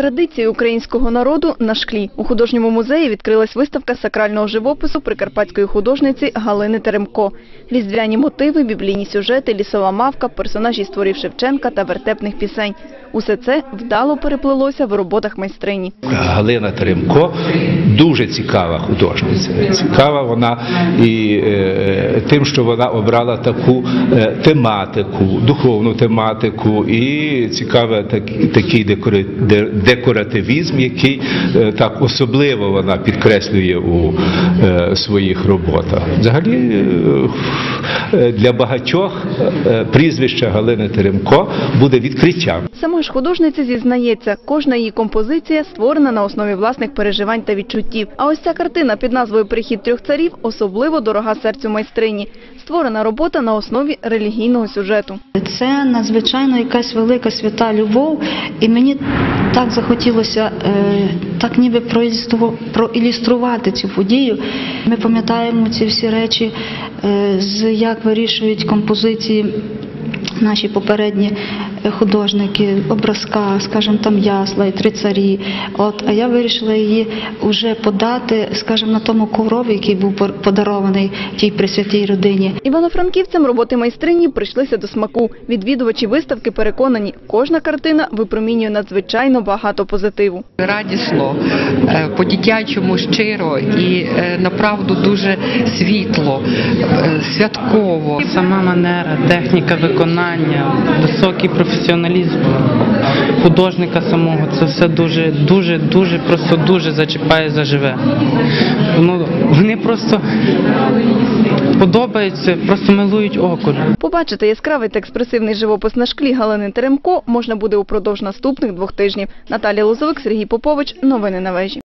Традиції українського народу на шклі. У художньому музеї відкрилась виставка сакрального живопису прикарпатської художниці Галини Теремко. Різдвяні мотиви, біблійні сюжети, лісова мавка, персонажі створів Шевченка та вертепних пісень. Усе це вдало переплелося в роботах майстрині. Галина Теремко дуже цікава художниця. Цікава вона і е, тим, що вона обрала таку е, тематику, духовну тематику, і цікавий такий декоративізм, який е, так особливо вона підкреслює у своїх роботах. Взагалі для багатьох прізвище Галини Теремко буде відкриттям. Сама ж художниця зізнається, кожна її композиція створена на основі власних переживань та відчуттів. А ось ця картина під назвою Прихід трьох царів особливо дорога серцю майстрині. Створена робота на основі релігійного сюжету. Це надзвичайно якась велика свята любов, і мені так захотілося е, так ніби проілюстру- проілюструвати цю подію. Ми пам'ятаємо ці всі речі, е, як вирішують композиції наші попередні художники, образка, скажімо, там ясла і три царі. От, а я вирішила її вже подати, скажімо, на тому коврові, який був подарований тій пресвятій родині. Івано-франківцям роботи майстрині прийшлися до смаку. Відвідувачі виставки переконані, кожна картина випромінює надзвичайно багато позитиву. радісно, е, по-дитячому щиро і е, направду дуже світло, е, святково. Сама манера, техніка виконання, високий професіоналізм художника самого це все дуже, дуже, дуже, просто дуже зачіпає заживе. Ну, вони просто подобаються, просто милують око. Побачити яскравий та експресивний живопис на шклі Галини Теремко можна буде упродовж наступних двох тижнів. Наталія Лозовик, Сергій Попович. Новини на вежі.